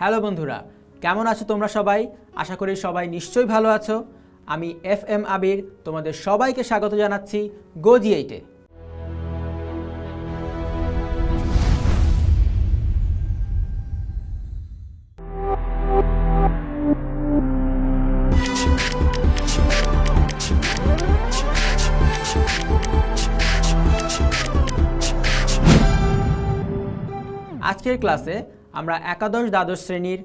Hello বন্ধুরা, কেমন আছো তোমরা সবাই? আশা করি সবাই নিশ্চয়ই ভালো আছো। আমি এফ এম আবির, তোমাদের সবাইকে স্বাগত জানাচ্ছি গোজি এইটে আজকের ক্লাসে আমরা একাদশ দ্বাদশ শ্রেণির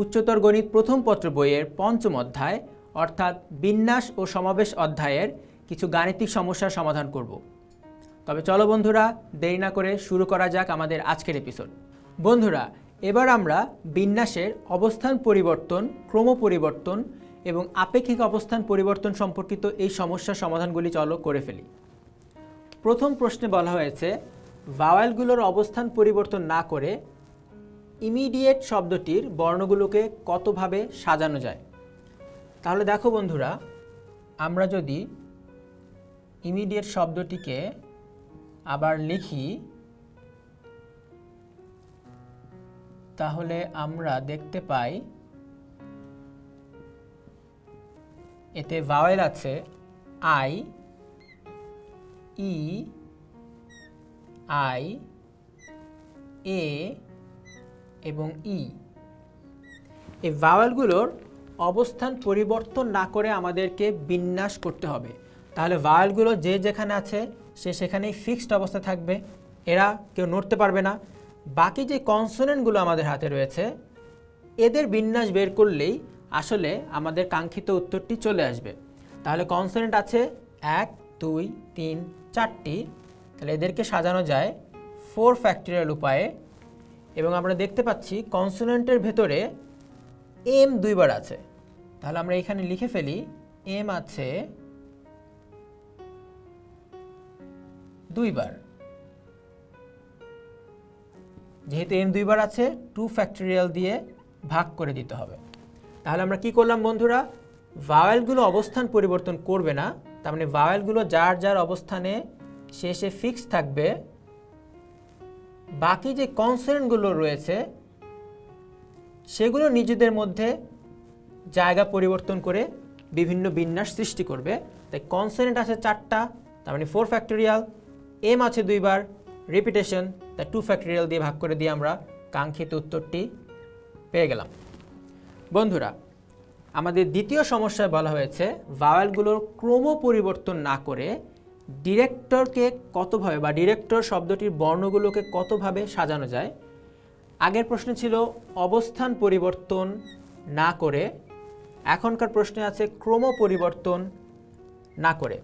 উচ্চতর গণিত প্রথম পত্র বইয়ের পঞ্চম অধ্যায়, অর্থাৎ বিন্যাস ও সমাবেশ অধ্যায়ের কিছু গাণিতিক সমস্যার সমাধান করব। তবে চলো বন্ধুরা, দেরি না করে শুরু করা যাক আমাদের আজকের এপিসোড বন্ধুরা, এবার আমরা বিন্যাসের অবস্থান পরিবর্তন, ক্রম পরিবর্তন এবং আপেক্ষিক অবস্থান পরিবর্তন সম্পর্কিত এই সমস্যার সমাধানগুলি চলো করে ফেলি। প্রথম প্রশ্নে বলা হয়েছে, ভাওয়ালগুলোর অবস্থান পরিবর্তন না করে ইমিডিয়েট শব্দটির বর্ণগুলোকে কতভাবে সাজানো যায়? তাহলে দেখো বন্ধুরা, আমরা যদি ইমিডিয়েট শব্দটিকে আবার লিখি, তাহলে আমরা দেখতে পাই, এতে ভাওয়েল আছে আই ই আই এ এবং ই। এই ভাওয়েলগুলোর অবস্থান পরিবর্তন না করে আমাদেরকে বিন্যাস করতে হবে। তাহলে ভাওয়েলগুলো যে যেখানে আছে, সে সেখানেই ফিক্সড অবস্থা থাকবে। এরা কেউ নড়তে পারবে না। বাকি যে কনসোনেন্টগুলো আমাদের হাতে রয়েছে, এদের বিন্যাস বের করলেই আসলে আমাদের কাঙ্ক্ষিত উত্তরটি চলে আসবে। তাহলে কনসোনেন্ট আছে এক, দুই, তিন, চারটি। তাহলে এদেরকে সাজানো যায় ফোর ফ্যাক্টরিয়াল উপায়ে এবং আমরা দেখতে পাচ্ছি কনসোনেন্টের ভেতরে এম দুইবার আছে। তাহলে আমরা এখানে লিখে ফেলি এম আছে দুইবার। যেহেতু এম দুইবার আছে টু ফ্যাক্টরিয়াল দিয়ে ভাগ করে দিতে হবে। তাহলে আমরা কি করলাম বন্ধুরা? ভাওয়েলগুলো অবস্থান পরিবর্তন করবে না। তার মানে ভাওয়েলগুলো যার যার অবস্থানে শেষে ফিক্স থাকবে বাকি যে কনসোনেন্টগুলো রয়েছে, সেগুলো নিজেদের মধ্যে জায়গা পরিবর্তন করে বিভিন্ন বিন্যাস সৃষ্টি করবে। তাই কনসোনেন্ট আছে চারটা, তার মানে ফোর ফ্যাক্টরিয়াল এম আছে দুইবার রিপিটেশন তাই টু ফ্যাক্টরিয়াল দিয়ে ভাগ করে দিয়ে আমরা কাঙ্ক্ষিত উত্তরটি পেয়ে গেলাম। বন্ধুরা, আমাদের দ্বিতীয় সমস্যায় বলা হয়েছে ভাওয়ালগুলোর ক্রম পরিবর্তন না করে ডিরেক্টরকে কতভাবে বা ডিরেক্টর শব্দটির বর্ণগুলোকে কতভাবে সাজানো যায়? আগের প্রশ্ন ছিল অবস্থান পরিবর্তন না করে, এখনকার প্রশ্নে আছে ক্রম পরিবর্তন না করে।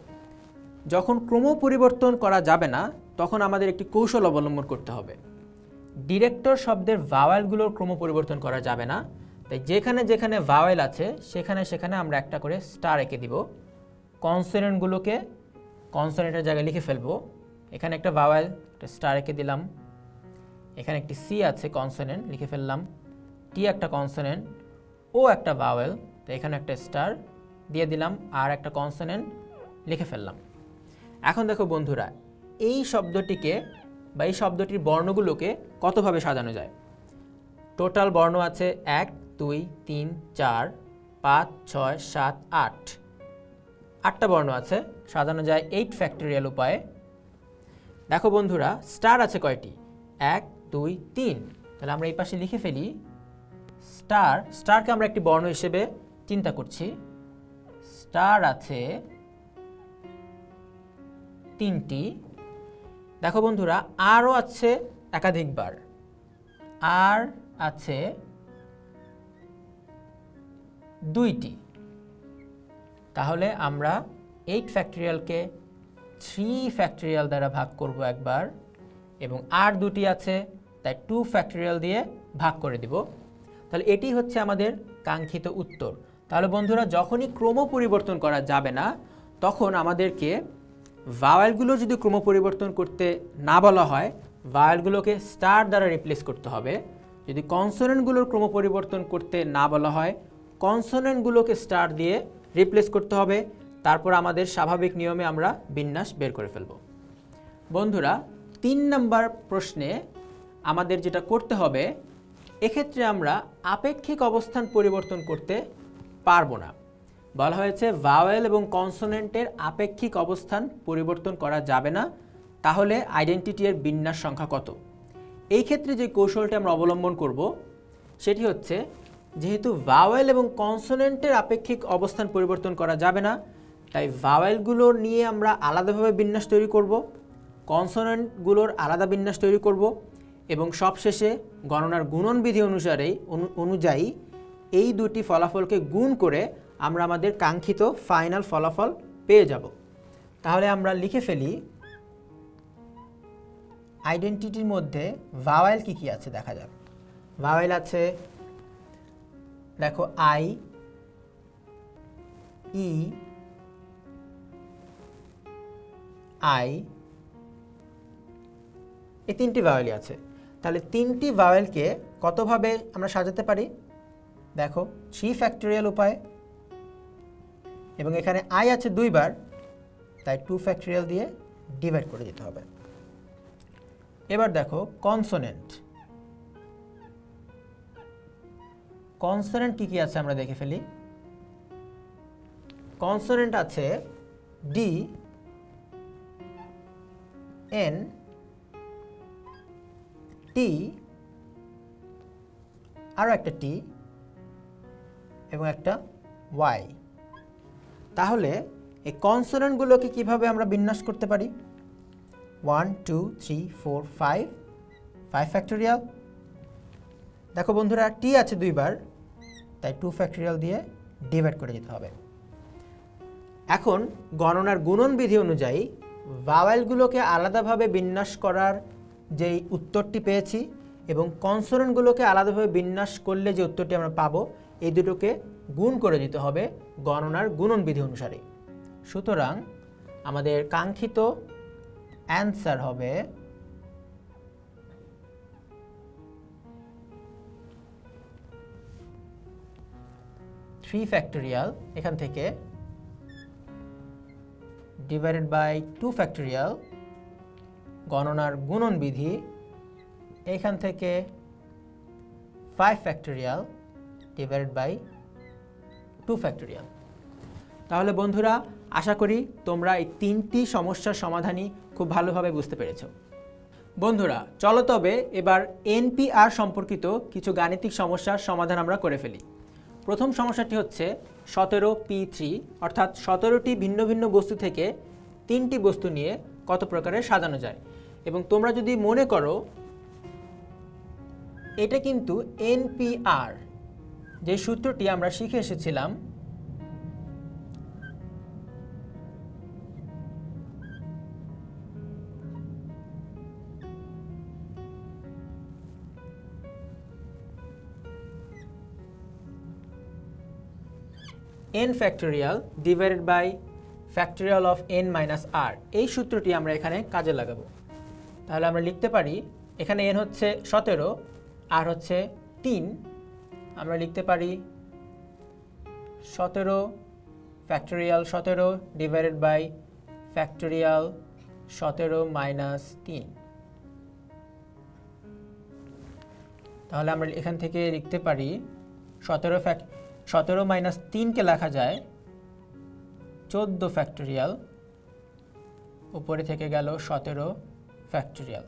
যখন ক্রম পরিবর্তন করা যাবে না, তখন আমাদের একটি কৌশল অবলম্বন করতে হবে। ডিরেক্টর শব্দের ভাওয়েলগুলোর ক্রম পরিবর্তন করা যাবে না, তাই যেখানে যেখানে ভাওয়েল আছে, সেখানে সেখানে আমরা একটা করে স্টার এঁকে দিব। কনসোনেন্টগুলোকে কনসোনেন্টের জায়গায় লিখে ফেলব। এখানে একটা ভাওয়েল একটা স্টার এঁকে দিলাম। এখানে একটি সি আছে কনসোনেন্ট লিখে ফেললাম। টি একটা কনসোনেন্ট ও একটা ভাওয়েল তো এখানে একটা স্টার দিয়ে দিলাম আর একটা কনসোনেন্ট লিখে ফেললাম। এখন দেখো বন্ধুরা, এই শব্দটিকে বা এই শব্দটির বর্ণগুলোকে কতভাবে সাজানো যায়? টোটাল বর্ণ আছে এক, দুই, তিন, চার, পাঁচ, ছয়, সাত, আট। আটটা বর্ণ আছে, সাজানো যায় এইট ফ্যাক্টরিয়াল উপায়ে। দেখো বন্ধুরা স্টার আছে কয়টি? এক, দুই, তিন। তাহলে আমরা এই পাশে লিখে ফেলি স্টার স্টারকে আমরা একটি বর্ণ হিসেবে চিন্তা করছি। স্টার আছে তিনটি। দেখো বন্ধুরা আরও আছে একাধিকবার। আর আছে দুইটি। তাহলে আমরা এইট ফ্যাক্টরিয়ালকে থ্রি ফ্যাক্টরিয়াল দ্বারা ভাগ করব একবার এবং আর দুটি আছে, তাই টু ফ্যাক্টরিয়াল দিয়ে ভাগ করে দিব। তাহলে এটি হচ্ছে আমাদের কাঙ্ক্ষিত উত্তর। তাহলে বন্ধুরা, যখনই ক্রম পরিবর্তন করা যাবে না, তখন আমাদেরকে ভাওয়েলগুলো যদি ক্রম পরিবর্তন করতে না বলা হয় ভাওয়েলগুলোকে স্টার দ্বারা রিপ্লেস করতে হবে। যদি কনসোনেন্টগুলোর ক্রম পরিবর্তন করতে না বলা হয় কনসোনেন্টগুলোকে স্টার দিয়ে রিপ্লেস করতে হবে। তারপর আমাদের স্বাভাবিক নিয়মে আমরা বিন্যাস বের করে ফেলব। বন্ধুরা, তিন নাম্বার প্রশ্নে আমাদের যেটা করতে হবে, এক্ষেত্রে আমরা আপেক্ষিক অবস্থান পরিবর্তন করতে পারব না। বলা হয়েছে ভাওয়েল এবং কনসোনেন্টের আপেক্ষিক অবস্থান পরিবর্তন করা যাবে না, তাহলে আইডেন্টিটি এর বিন্যাস সংখ্যা কত? এই ক্ষেত্রে যে কৌশলটি আমরা অবলম্বন করব, সেটি হচ্ছে যেহেতু ভাওয়েল এবং কনসোনেন্টের আপেক্ষিক অবস্থান পরিবর্তন করা যাবে না, তাই ভাওয়েলগুলো নিয়ে আমরা আলাদাভাবে বিন্যাস তৈরি করব কনসোনেন্টগুলোর আলাদা বিন্যাস তৈরি করব এবং সবশেষে গণনার গুণন বিধি অনুসারে অনু- অনুযায়ী এই দুটি ফলাফলকে গুণ করে আমরা আমাদের কাঙ্ক্ষিত ফাইনাল ফলাফল পেয়ে যাব। তাহলে আমরা লিখে ফেলি আইডেন্টিটির মধ্যে ভাওয়েল কি কি আছে দেখা যাক। ভাওয়েল আছে দেখো, আই, ই, আই, এই তিনটি ভাওয়েলই আছে। তাহলে তিনটি ভাওয়েলকে কতভাবে আমরা সাজাতে পারি? দেখো থ্রি ফ্যাক্টোরিয়াল উপায়, এবং এখানে আই আছে দুইবার, তাই টু ফ্যাক্টোরিয়াল দিয়ে ডিভাইড করে দিতে হবে। এবার দেখো কনসোনেন্ট কনসোনেন্ট কি কি আছে আমরা দেখে ফেলি। কনসোনেন্ট আছে ডি এন টি আরও একটা টি এবং একটা ওয়াই তাহলে এই কনসোনেন্টগুলোকে কীভাবে আমরা বিন্যাস করতে পারি? One two three four five five factorial দেখো বন্ধুরা টি আছে দুইবার। তাই টু ফ্যাক্টোরিয়াল দিয়ে ডিভাইড করে দিতে হবে। এখন গণনার গুণন বিধি অনুযায়ী ভাওয়েলগুলোকে আলাদাভাবে বিন্যাস করার যেই উত্তরটি পেয়েছি এবং কনসোনেন্টগুলোকে আলাদাভাবে বিন্যাস করলে যে উত্তরটি আমরা পাবো, এই দুটোকে গুণ করে দিতে হবে গণনার গুণন বিধি অনুসারে। সুতরাং আমাদের কাঙ্ক্ষিত অ্যান্সার হবে থ্রি ফ্যাক্টোরিয়াল এখান থেকে ডিভাইডেড বাই টু ফ্যাক্টোরিয়াল গণনার গুণন বিধি, এখান থেকে five factorial divided by two factorial তাহলে বন্ধুরা, আশা করি তোমরা এই তিনটি সমস্যার সমাধানই খুব ভালোভাবে বুঝতে পেরেছ। বন্ধুরা, চলো তবে এবার এনপিআর সম্পর্কিত কিছু গাণিতিক সমস্যার সমাধান আমরা করে ফেলি। প্রথম সমস্যাটি হচ্ছে সতেরো পি থ্রি অর্থাৎ সতেরোটি ভিন্ন ভিন্ন বস্তু থেকে তিনটি বস্তু নিয়ে কত প্রকারে সাজানো যায়। এবং তোমরা যদি মনে করো, এটা কিন্তু এনপিআর যে সূত্রটি আমরা শিখে এসেছিলাম n factorial divided by factorial of n minus R এই সূত্রটি আমরা এখানে কাজে লাগাবো। তাহলে আমরা লিখতে পারি, এখানে n হচ্ছে সতেরো আর হচ্ছে তিন। আমরা লিখতে পারি সতেরো ফ্যাক্টোরিয়াল সতেরো ডিভাইডেড বাই ফ্যাক্টোরিয়াল সতেরো মাইনাস তিন। তাহলে আমরা এখান থেকে লিখতে পারি সতেরো ফ্যাক সতেরো মাইনাস তিনকে লেখা যায় চোদ্দ ফ্যাক্টোরিয়াল উপরে থেকে গেল সতেরো ফ্যাক্টোরিয়াল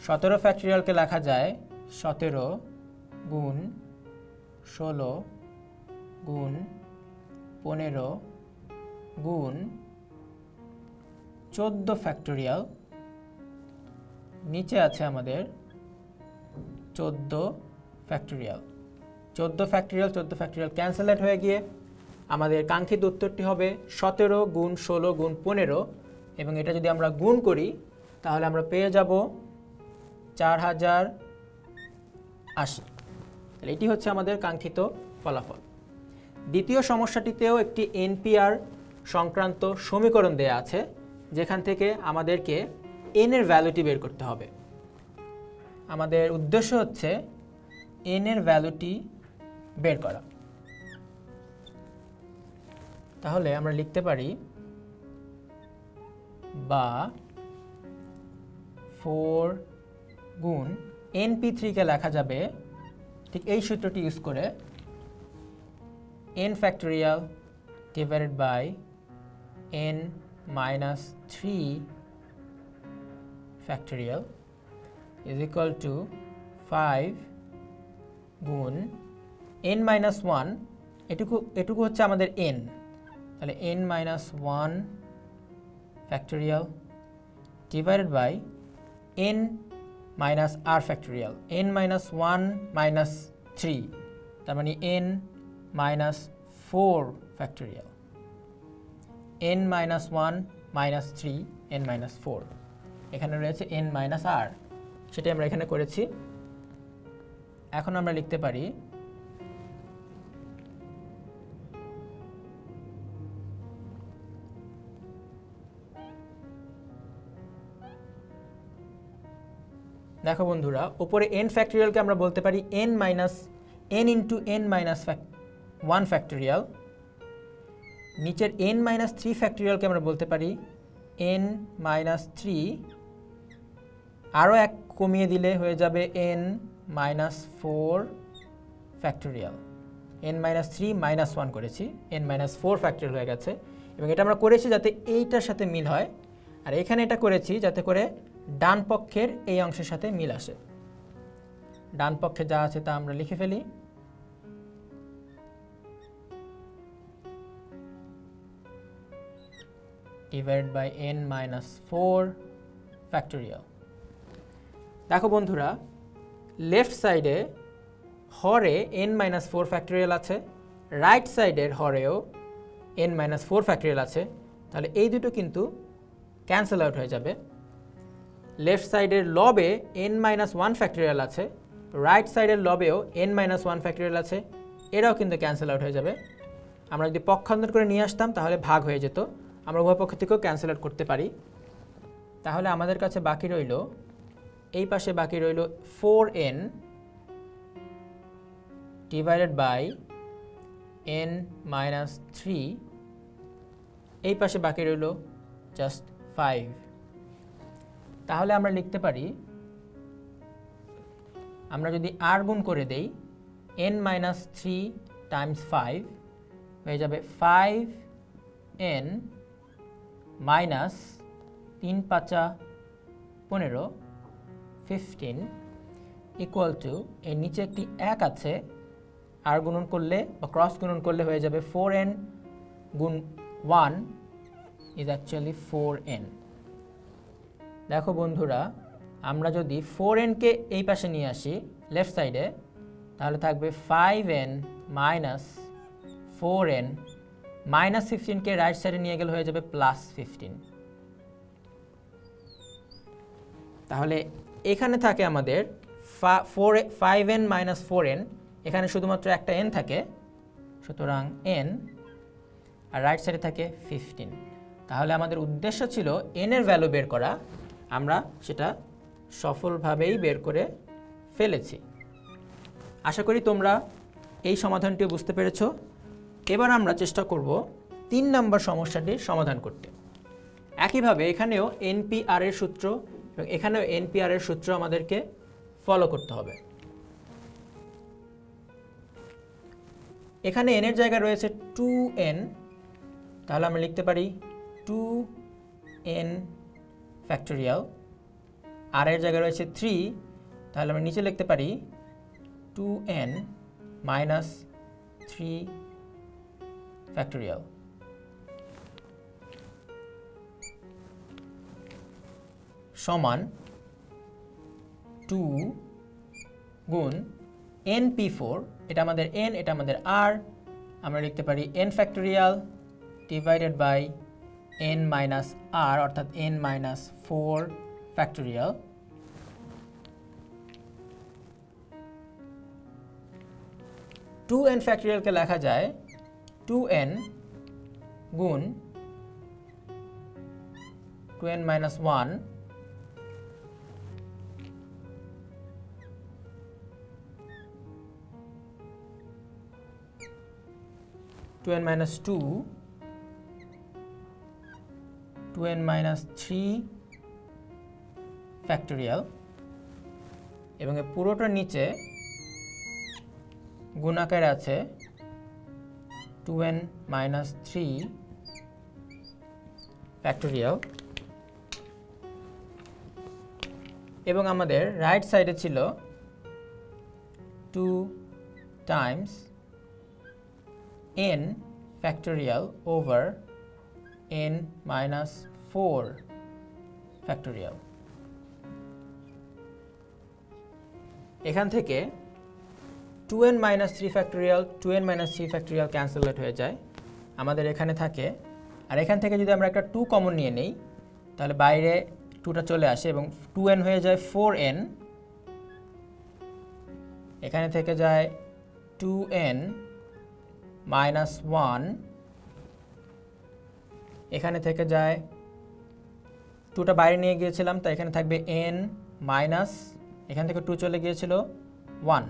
সতেরো ফ্যাক্টোরিয়ালকে লেখা যায় সতেরো গুণ ষোলো গুণ পনেরো গুণ চোদ্দ ফ্যাক্টোরিয়াল নিচে আছে আমাদের চোদ্দ ফ্যাক্টোরিয়াল চোদ্দ ফ্যাক্টোরিয়াল চোদ্দ ফ্যাক্টোরিয়াল ক্যান্সেলেট হয়ে গিয়ে আমাদের কাঙ্ক্ষিত উত্তরটি হবে সতেরো গুণ ষোলো গুণ পনেরো এবং এটা যদি আমরা গুণ করি, তাহলে আমরা পেয়ে যাব চার হাজার আশি। তাহলে এটি হচ্ছে আমাদের কাঙ্ক্ষিত ফলাফল। দ্বিতীয় সমস্যাটিতেও একটি এনপিআর সংক্রান্ত সমীকরণ দেয়া আছে, যেখান থেকে আমাদেরকে এন এর ভ্যালুটি বের করতে হবে। আমাদের উদ্দেশ্য হচ্ছে এন এর ভ্যালুটি বের করা। তাহলে আমরা লিখতে পারি বা ফোর গুণ এন পি থ্রিকে লেখা যাবে ঠিক এই সূত্রটি ইউজ করে N factorial divided by N minus three factorial is equal to five গুণ এন মাইনাস ওয়ান এটুকু এটুকু হচ্ছে আমাদের এন তাহলে N minus one factorial divided by N minus R factorial N minus one minus three তার মানে N minus four factorial N minus one minus three N minus four এখানে রয়েছে N minus আর সেটাই আমরা এখানে করেছি। এখন আমরা লিখতে পারি দেখো বন্ধুরা ওপরে এন ফ্যাক্টোরিয়ালকে আমরা বলতে পারি N minus N into N minus one factorial নিচের এন মাইনাস থ্রি ফ্যাক্টোরিয়ালকে আমরা বলতে পারি এন মাইনাস থ্রি আরও এক কমিয়ে দিলে হয়ে যাবে N minus four factorial N minus three minus one করেছি এন মাইনাস ফোর ফ্যাক্টোরিয়াল হয়ে গেছে। এবং এটা আমরা করেছি যাতে এইটার সাথে মিল হয়। আর এখানে এটা করেছি যাতে করে ডান পক্ষের এই অংশের সাথে মিল আসে ডান পক্ষে যা আছে তা আমরা লিখে ফেলি। Divide by N minus four factorial দেখো বন্ধুরা লেফট সাইডে হরে এন মাইনাস ফোর ফ্যাক্টোরিয়াল আছে রাইট সাইডের হরেও এন মাইনাস ফোর ফ্যাক্টোরিয়াল আছে। তাহলে এই দুটো কিন্তু ক্যান্সেল আউট হয়ে যাবে। লেফট সাইডের লবে এন মাইনাস ওয়ান ফ্যাক্টোরিয়াল আছে রাইট সাইডের লবেও এন মাইনাস ওয়ান ফ্যাক্টোরিয়াল আছে, এরাও কিন্তু ক্যান্সেল আউট হয়ে যাবে। আমরা যদি পক্ষান্তর করে নিয়ে আসতাম, তাহলে ভাগ হয়ে যেত। আমরা উভয় পক্ষ থেকেও ক্যান্সেল আউট করতে পারি। তাহলে আমাদের কাছে বাকি রইল, এই পাশে বাকি রইল four N divided by N minus three এই পাশে বাকি রইল জাস্ট ফাইভ তাহলে আমরা লিখতে পারি, আমরা যদি আর গুণ করে দেই N minus three times five হয়ে যাবে ফাইভ এন মাইনাস তিন পাঁচা পনেরো ফিফটিন ইকুয়াল টু এর নিচে একটি এক আছে আর গুণন করলে বা ক্রস গুণন করলে হয়ে যাবে ফোর এন গুণ one is actually four N দেখো বন্ধুরা, আমরা যদি ফোর এনকে এই পাশে নিয়ে আসি লেফট সাইডে তাহলে থাকবে five N minus four N minus ফিফটিনকে right সাইডে নিয়ে গেলে হয়ে যাবে প্লাস ফিফটিন তাহলে এখানে থাকে আমাদের four five N minus four N এখানে শুধুমাত্র একটা এন থাকে, সুতরাং এন আর রাইট সাইডে থাকে ফিফটিন তাহলে আমাদের উদ্দেশ্য ছিল এন এর ভ্যালু বের করা আমরা সেটা সফলভাবেই বের করে ফেলেছি। আশা করি তোমরা এই সমাধানটি বুঝতে পেরেছ। এবার আমরা চেষ্টা করব তিন নম্বর সমস্যাটির সমাধান করতে। একইভাবে এখানেও এনপিআর এর সূত্র এবং এখানেও এনপিআর এর সূত্র আমাদেরকে ফলো করতে হবে। এখানে এনের জায়গায় রয়েছে টু এন তাহলে আমরা লিখতে পারি টু এন ফ্যাক্টোরিয়াল আর এর জায়গায় রয়েছে থ্রি তাহলে আমরা নিচে লিখতে পারি two n minus three factorial সমান টু গুণ এন পি ফোর এটা আমাদের এন এটা আমাদের আর আমরা লিখতে পারি n factorial divided by n minus r অর্থাৎ n minus four factorial two n ফ্যাক্টোরিয়ালকে লেখা যায় টু এন গুণ two n minus one two n minus two two n minus three factorial এবং এই পুরোটার নিচে গুণাকারে আছে two n minus three factorial এবং আমাদের রাইট সাইডে ছিল two times n factorial over n minus 4 factorial. এখান থেকে 2n minus 3 factorial 2n minus 3 factorial cancel out হয়ে যায়। আমাদের এখানে থাকে। আর এখান থেকে যদি আমরা একটা 2 কমন নিয়ে নেই, তাহলে বাইরে 2টা চলে আসে এবং 2n হয়ে যায় 4n এখানে থেকে যায় 2n মাইনাস ওয়ান এখানে থেকে যায় টুটা বাইরে নিয়ে গিয়েছিলাম তাই এখানে থাকবে এন মাইনাস এখান থেকে টু চলে গিয়েছিল ওয়ান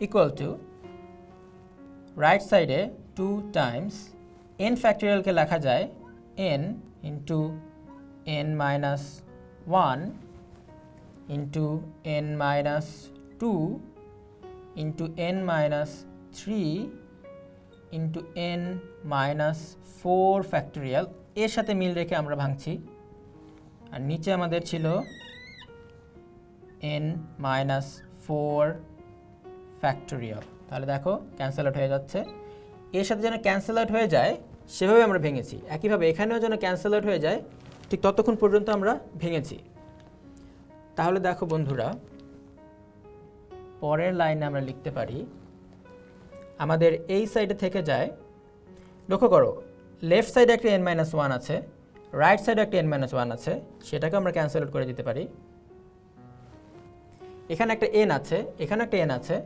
ইকুয়াল টু রাইট সাইডে টু টাইমস এন ফ্যাক্টোরিয়ালকে লেখা যায় n into n minus one into n minus two into n minus three into n minus four factorial এর সাথে মিল রেখে আমরা ভাঙছি। আর নিচে আমাদের ছিল এন মাইনাস ফোর ফ্যাক্টোরিয়াল তাহলে দেখো ক্যান্সেল আউট হয়ে যাচ্ছে। এর সাথে যেন ক্যান্সেল আউট হয়ে যায়, সেভাবে আমরা ভেঙেছি। একইভাবে এখানেও যেন ক্যান্সেল আউট হয়ে যায়, ঠিক ততক্ষণ পর্যন্ত আমরা ভেঙেছি। তাহলে দেখো বন্ধুরা, পরের লাইনে আমরা লিখতে পারি, আমাদের এই সাইডে থেকে যায়, লক্ষ্য করো লেফট সাইডে একটা এন মাইনাস ওয়ান আছে রাইট সাইডে একটা এন মাইনাস ওয়ান আছে, সেটাকে আমরা ক্যান্সেল আউট করে দিতে পারি। এখানে একটা এন আছে, এখানে একটা এন আছে,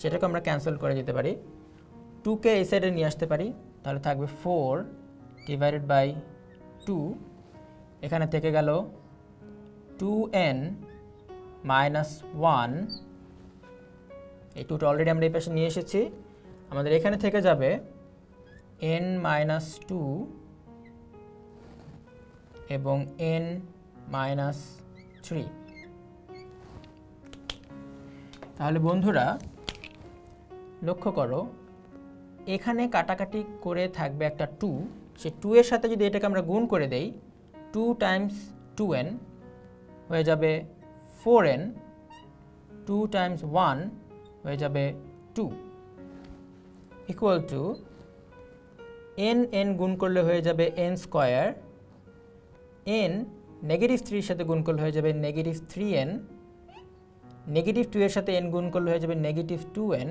সেটাকে আমরা ক্যান্সেল করে দিতে পারি। টুকে এই সাইডে নিয়ে আসতে পারি, তাহলে থাকবে ফোর ডিভাইডেড বাই টু এখানে থেকে গেল টু এন মাইনাস ওয়ান এই টুটা অলরেডি আমরা এই পাশে নিয়ে এসেছি। আমাদের এখানে থেকে যাবে এন মাইনাস টু এবং এন মাইনাস থ্রি তাহলে বন্ধুরা, লক্ষ্য করো, এখানে কাটাকাটি করে থাকবে একটা টু সে টু এর সাথে যদি এটাকে আমরা গুণ করে দেই টু টাইমস টু এন হয়ে যাবে four n two times one হয়ে যাবে two equal to n n গুণ করলে হয়ে যাবে এন স্কোয়ার এন নেগেটিভ থ্রির সাথে গুণ করলে হয়ে যাবে negative three n negative two এর সাথে এন গুণ করলে হয়ে যাবে negative two n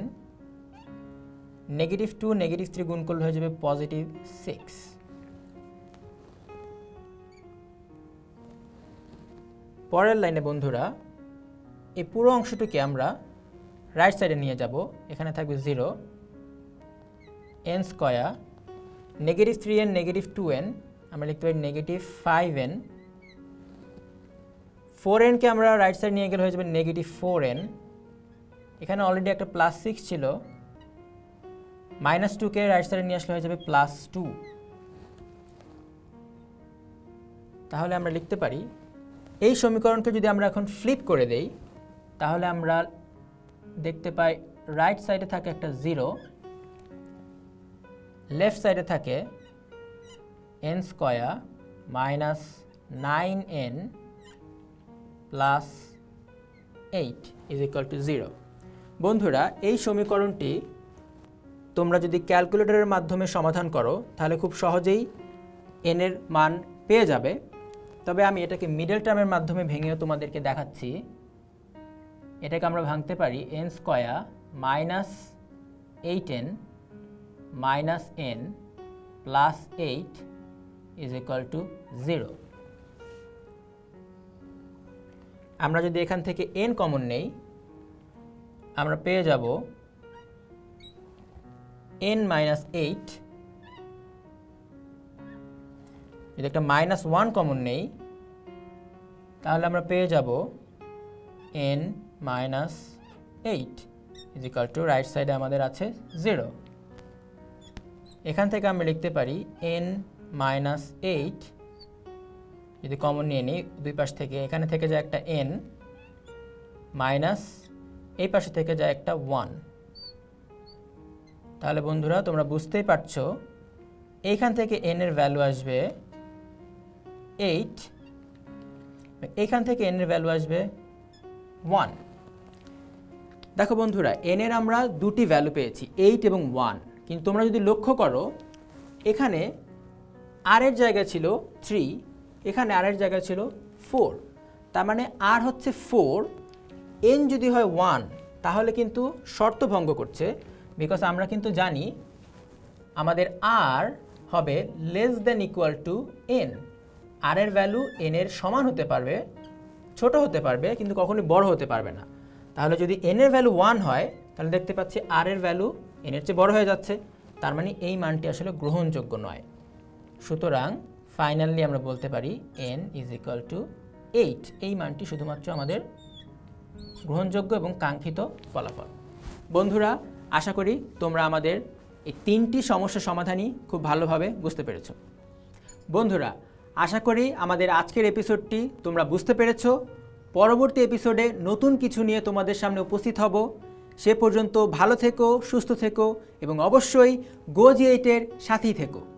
negative two negative three গুণ করলে হয়ে যাবে পজিটিভ সিক্স পরের লাইনে বন্ধুরা, এই পুরো অংশটিকে আমরা রাইট সাইডে নিয়ে যাব, এখানে থাকবে zero n square negative three n negative two n আমরা লিখতে পারি নেগেটিভ ফাইভ এন ফোর এনকে আমরা রাইট সাইড নিয়ে গেলে হয়ে যাবে নেগেটিভ ফোর এন এখানে অলরেডি একটা প্লাস সিক্স ছিল। মাইনাস টুকে রাইট সাইডে নিয়ে আসলে হয়ে যাবে প্লাস টু তাহলে আমরা লিখতে পারি, এই সমীকরণকে যদি আমরা এখন ফ্লিপ করে দেই, তাহলে আমরা দেখতে পাই রাইট সাইডে থাকে একটা জিরো লেফট সাইডে থাকে n square minus nine n plus eight is equal to zero. বন্ধুরা, এই সমীকরণটি তোমরা যদি ক্যালকুলেটরের মাধ্যমে সমাধান করো, তাহলে খুব সহজেই এনের মান পেয়ে যাবে। তবে আমি এটাকে মিডল টার্মের মাধ্যমে ভেঙেও তোমাদেরকে দেখাচ্ছি। এটাকে আমরা ভাঙতে পারি n square minus eight n minus n plus eight is equal to zero আমরা যদি এখান থেকে এন কমন নেই, আমরা পেয়ে যাব এন মাইনাস এইট যদি একটা মাইনাস ওয়ান কমন নেই, তাহলে আমরা পেয়ে যাব n minus eight is equal to right সাইডে আমাদের আছে জিরো এখান থেকে আমরা লিখতে পারি এন মাইনাস এইট যদি কমন নিয়ে নিই, দুই পাশ থেকে এখানে থেকে যায় একটা এন মাইনাস এই পাশে থেকে যায় একটা ওয়ান তাহলে বন্ধুরা, তোমরা বুঝতেই পারছ, এইখান থেকে এন এর ভ্যালু আসবে এইট এইখান থেকে এন এর ভ্যালু আসবে ওয়ান দেখো বন্ধুরা এন এর আমরা দুটি ভ্যালু পেয়েছি এইট এবং ওয়ান কিন্তু তোমরা যদি লক্ষ্য করো, এখানে আর এর ছিল থ্রি এখানে আর এর ছিল ফোর তার মানে আর হচ্ছে ফোর এন যদি হয় ওয়ান তাহলে কিন্তু শর্ত ভঙ্গ করছে বিকজ আমরা কিন্তু জানি আমাদের আর হবে less than equal to n r এর ভ্যালু এন এর সমান হতে পারবে, ছোট হতে পারবে, কিন্তু কখনোই বড় হতে পারবে না। তাহলে যদি এন এর ভ্যালু ওয়ান হয়, তাহলে দেখতে পাচ্ছি আর এর ভ্যালু এন এর চেয়ে বড় হয়ে যাচ্ছে। তার মানে এই মানটি আসলে গ্রহণযোগ্য নয়। সুতরাং ফাইনালি আমরা বলতে পারি n is equal to eight এই মানটি শুধুমাত্র আমাদের গ্রহণযোগ্য এবং কাঙ্ক্ষিত ফলাফল। বন্ধুরা, আশা করি তোমরা আমাদের এই তিনটি সমস্যা সমাধানই খুব ভালোভাবে বুঝতে পেরেছ। বন্ধুরা, আশা করি আমাদের আজকের এপিসোডটি তোমরা বুঝতে পেরেছ। পরবর্তী এপিসোডে নতুন কিছু নিয়ে তোমাদের সামনে উপস্থিত হব। সে পর্যন্ত ভালো থেকো সুস্থ থেকো এবং অবশ্যই গোজি এইটের সাথেই থেকো।